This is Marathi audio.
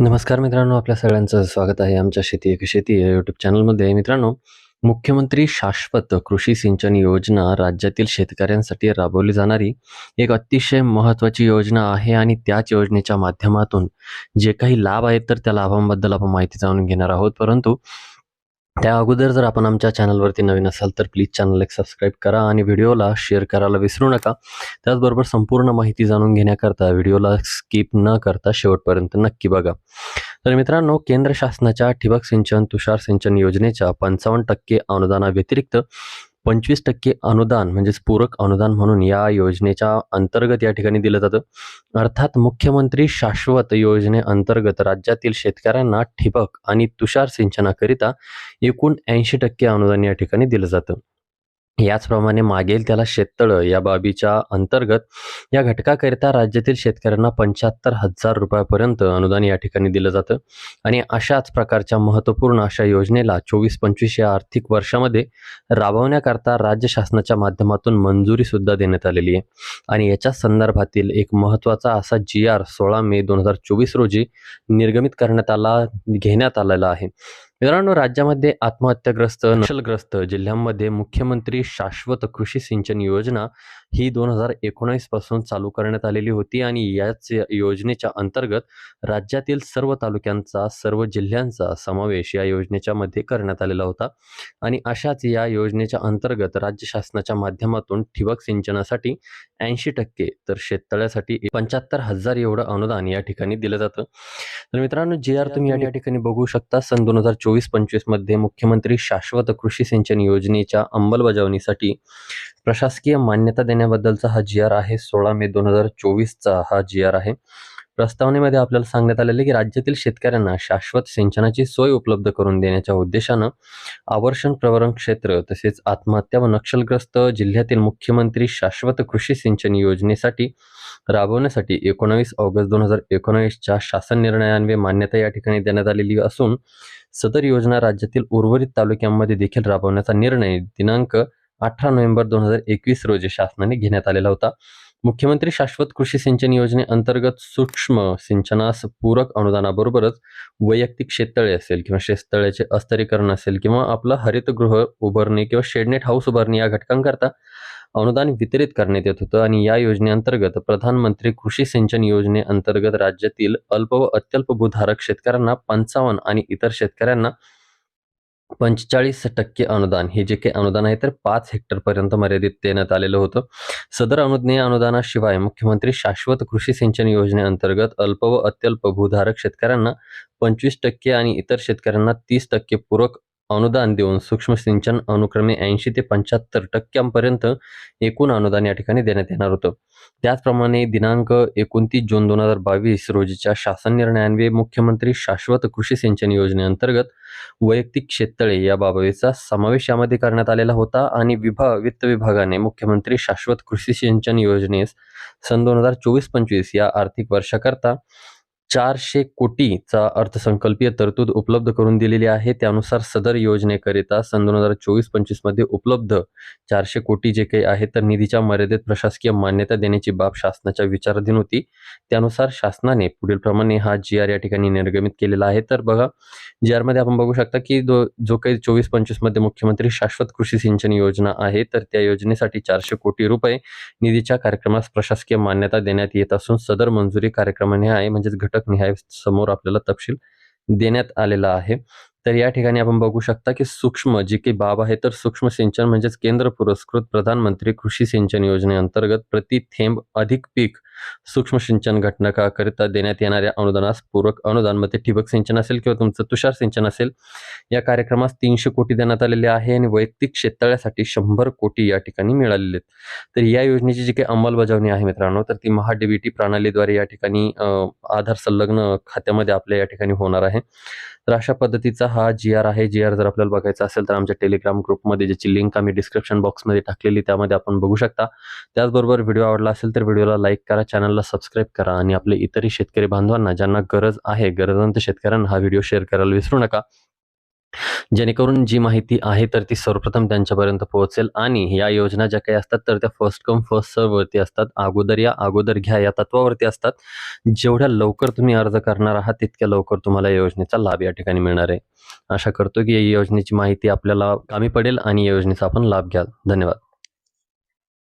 नमस्कार मित्रांनो आपल्या सगळ्यांचं स्वागत आहे आमच्या शेती एक शेती या यूट्यूब चॅनलमध्ये. मित्रांनो मुख्यमंत्री शाश्वत कृषी सिंचन योजना राज्यातील शेतकऱ्यांसाठी राबवली जाणारी एक अतिशय महत्त्वाची योजना आहे आणि त्याच योजनेच्या माध्यमातून जे काही लाभ आहेत तर त्या लाभांबद्दल आपण माहिती जाणून घेणार आहोत. परंतु त्या अगोदर जर आपण आमच्या चॅनलवरती नवीन असाल तर प्लीज चॅनल एक सबस्क्राईब करा आणि व्हिडिओला शेअर करायला विसरू नका. त्याचबरोबर संपूर्ण माहिती जाणून घेण्याकरता व्हिडिओला स्किप न करता शेवटपर्यंत नक्की बघा. तर मित्रांनो केंद्र शासनाच्या ठिबक सिंचन तुषार सिंचन योजनेच्या पंचावन्न टक्के अनुदानाव्यतिरिक्त पंचवीस टक्के अनुदान म्हणजेच पूरक अनुदान म्हणून या योजनेच्या अंतर्गत या ठिकाणी दिलं जातं. अर्थात मुख्यमंत्री शाश्वत योजनेअंतर्गत राज्यातील शेतकऱ्यांना ठिबक आणि तुषार सिंचनाकरिता एकूण ऐंशी टक्के अनुदान या ठिकाणी दिलं जातं. याचप्रमाणे मागेल त्याला शेततळं या बाबीच्या अंतर्गत या घटकाकरिता राज्यातील शेतकऱ्यांना पंच्याहत्तर हजार रुपयापर्यंत अनुदान या ठिकाणी दिलं जातं. आणि अशाच प्रकारच्या महत्त्वपूर्ण अशा योजनेला चोवीस पंचवीस या आर्थिक वर्षामध्ये राबवण्याकरता राज्य शासनाच्या माध्यमातून मंजुरीसुद्धा देण्यात आलेली आहे. आणि याच्या संदर्भातील एक महत्त्वाचा असा जी आर सोळा मे दोन हजार चोवीस रोजी निर्गमित करण्यात आला घेण्यात आलेला आहे. मित्रांनो राज्यामध्ये आत्महत्याग्रस्त नक्षलग्रस्त जिल्ह्यांमध्ये मुख्यमंत्री शाश्वत कृषी सिंचन योजना ही दोन हजार एकोणावीसपासून चालू करण्यात आलेली होती आणि याच योजनेच्या अंतर्गत राज्यातील सर्व तालुक्यांचा सर्व जिल्ह्यांचा समावेश या योजनेच्या मध्ये करण्यात आलेला होता. आणि अशाच या योजनेच्या अंतर्गत राज्य शासनाच्या माध्यमातून ठिबक सिंचनासाठी ऐंशी टक्के तर शेततळ्यासाठी पंच्याहत्तर हजार एवढं अनुदान या ठिकाणी दिलं जातं. तर मित्रांनो जी आर तुम्ही या ठिकाणी बघू शकता सन दोन हजार चोवीस पंचवीसमध्ये मुख्यमंत्री शाश्वत कृषी सिंचन योजनेच्या अंमलबजावणीसाठी प्रशासकीय मान्यता देण्याबद्दलचा हा जी आर आहे. सोळा मे दोन हजार चोवीसचा हा जी आर आहे. प्रस्तावनेमध्ये आपल्याला सांगण्यात आलेले की राज्यातील शेतकऱ्यांना शाश्वत सिंचनाची सोय उपलब्ध करून देण्याच्या उद्देशानं आवर्षण प्रवरण क्षेत्र तसेच आत्महत्या व नक्षलग्रस्त जिल्ह्यातील मुख्यमंत्री शाश्वत कृषी सिंचन योजनेसाठी राबवण्यासाठी एकोणावीस ऑगस्ट दोन हजार एकोणावीसच्या शासन निर्णयान्वये मान्यता या ठिकाणी देण्यात आलेली असून सदर योजना राज्यातील उर्वरित तालुक्यांमध्ये देखील राबवण्याचा निर्णय दिनांक अठरा नोव्हेंबर दोन हजार एकवीस रोजी शासनाने घेण्यात आलेला होता. मुख्यमंत्री शाश्वत कृषी सिंचन योजनेअंतर्गत सूक्ष्म सिंचनास पूरक अनुदानाबरोबरच वैयक्तिक शेततळे असेल किंवा शेततळ्याचे अस्तरीकरण असेल किंवा आपलं हरितगृह उभारणी किंवा शेडनेट हाऊस उभारणी या घटकांकरता अनुदान वितरित करण्यात येत होतं. आणि या योजनेअंतर्गत प्रधानमंत्री कृषी सिंचन योजनेअंतर्गत राज्यातील अल्प व अत्यल्प भूधारक शेतकऱ्यांना पंचावन्न आणि इतर शेतकऱ्यांना पंचेचाळीस टक्के अनुदान. हे जे काही अनुदान आहे तर पाच हेक्टरपर्यंत मर्यादित देण्यात आलेलं होतं. सदर अनुज्ञेय अनुदानाशिवाय मुख्यमंत्री शाश्वत कृषी सिंचन योजनेअंतर्गत अल्प व अत्यल्प भूधारक शेतकऱ्यांना पंचवीस टक्के आणि इतर शेतकऱ्यांना तीस टक्के पूरक अनुदान देऊन सूक्ष्म सिंचन अनुक्रमे ऐंशी ते पंच्याहत्तर टक्क्यांपर्यंत एकूण अनुदान या ठिकाणी देण्यात येणार होतं. त्याचप्रमाणे दिनांक एकोणतीस जून दोन हजार बावीस रोजीच्या शासन निर्णयान्वये मुख्यमंत्री शाश्वत कृषी सिंचन योजनेअंतर्गत वैयक्तिक शेततळे या बाबीचा समावेश यामध्ये करण्यात आलेला होता आणि विभाग वित्त विभागाने मुख्यमंत्री शाश्वत कृषी सिंचन योजनेस सन दोन हजार चोवीस पंचवीस या आर्थिक वर्षाकरता चारशे कोटीचा अर्थसंकल्पीय तरतूद उपलब्ध करून दिलेली आहे. त्यानुसार सदर योजनेकरिता सन दोन हजार चोवीस पंचवीसमध्ये उपलब्ध चारशे कोटी जे काही आहे तर निधीच्या मर्यादेत प्रशासकीय मान्यता देण्याची बाब शासनाच्या विचाराधीन होती. त्यानुसार शासनाने पुढील प्रमाणे हा जी आर या ठिकाणी निर्गमित केलेला आहे. तर बघा जी आरमध्ये आपण बघू शकता की जो जो काही चोवीस पंचवीसमध्ये मुख्यमंत्री शाश्वत कृषी सिंचन योजना आहे तर त्या योजनेसाठी चारशे कोटी रुपये निधीच्या कार्यक्रमास प्रशासकीय मान्यता देण्यात येत असून सदर मंजुरी कार्यक्रमाने आहे. म्हणजेच घटक निहाय समोर आपल्याला तपशील देण्यात आलेला आहे. तर या ठिकाणी आपण बघू शकता की सूक्ष्म जी काही बाब आहे तर सूक्ष्म सिंचन म्हणजेच केंद्र पुरस्कृत प्रधानमंत्री कृषी सिंचन योजनेअंतर्गत प्रति थेंब अधिक पीक सूक्ष्म सिंचन घटनाकाकरिता देण्यात येणाऱ्या अनुदानास पूरक अनुदानमध्ये ठिबक सिंचन असेल किंवा तुमचं तुषार सिंचन असेल या कार्यक्रमास तीनशे कोटी देण्यात आलेले आहे आणि वैयक्तिक शेततळ्यासाठी शंभर कोटी या ठिकाणी मिळालेले आहेत. तर या योजनेची जी काही अंमलबजावणी आहे मित्रांनो तर ती महाडीबीटी प्रणालीद्वारे या ठिकाणी आधार संलग्न खात्यामध्ये आपल्या या ठिकाणी होणार आहे. तर अशा पद्धतीचा हा जी आर आहे. जी आर जर आपल्याला बघायचा असेल तर आमच्या टेलिग्राम ग्रुपमध्ये ज्याची लिंक आम्ही डिस्क्रिप्शन बॉक्समध्ये टाकलेली त्यामध्ये आपण बघू शकता. त्याचबरोबर व्हिडिओ आवडला असेल तर व्हिडिओला लाईक करा चॅनलला सबस्क्राईब करा आणि आपले इतरही शेतकरी बांधवांना ज्यांना गरज आहे गरजवंत शेतकऱ्यांना हा व्हिडिओ शेअर करायला विसरू नका. जेणेकरून जी माहिती आहे तर ती सर्वप्रथम त्यांच्यापर्यंत पोहोचेल आणि या योजना ज्या काही असतात तर त्या फर्स्ट कम फर्स्ट सर्ववरती असतात. अगोदर या अगोदर घ्या या तत्वावरती असतात. जेवढ्या लवकर तुम्ही अर्ज करणार आहात तितक्या लवकर तुम्हाला या योजनेचा लाभ या ठिकाणी मिळणार आहे. आशा करतो की या योजनेची माहिती आपल्याला कामी पडेल आणि या योजनेचा आपण लाभ घ्याल. धन्यवाद.